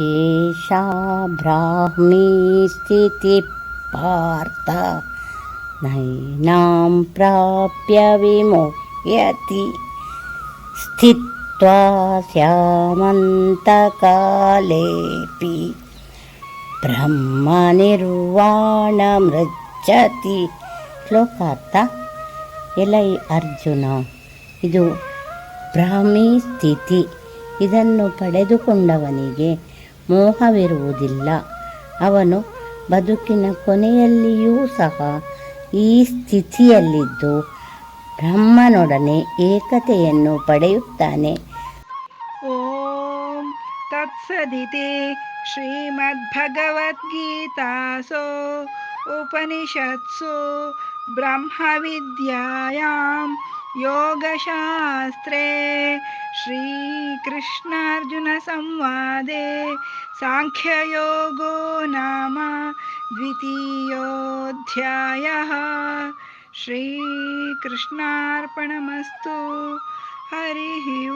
ಏಷಾ ಬ್ರಾಹ್ಮೀ ಸ್ಥಿತಿ ಪಾರ್ಥ. ನೈನಾಂ ಪ್ರಾಪ್ಯ ವಿಮುಹ್ಯತಿ. ಸ್ಥಿತ್ವಾ ಸ್ಯಾಮಂತಕಾಲೇಪಿ ಬ್ರಹ್ಮ ನಿರ್ವಾಣಮೃಚ್ಛತಿ ಶ್ಲೋಕ ಅರ್ಥ ಎಲ್ಲ ಅರ್ಜುನ, ಇದು ಬ್ರಾಹ್ಮಿ ಸ್ಥಿತಿ. ಇದನ್ನು ಪಡೆದುಕೊಂಡವನಿಗೆ ಮೋಹವಿರುವುದಿಲ್ಲ ಅವನು ಬದುಕಿನ ಕೊನೆಯಲ್ಲಿಯೂ ಸಹ ಈ ಸ್ಥಿತಿಯಲ್ಲಿದ್ದು ಬ್ರಹ್ಮನೊಡನೆ ಏಕತೆಯನ್ನು ಪಡೆಯುತ್ತಾನೆ ॐ तत्सदिति श्रीमद्भगवद्गीतासु उपनिषत्सु ब्रह्मविद्यायां योगशास्त्रे श्रीकृष्णार्जुनसंवादे साङ्ख्ययोगो नाम द्वितीयोऽध्यायः। श्रीकृष्णार्पणमस्तु। हरिः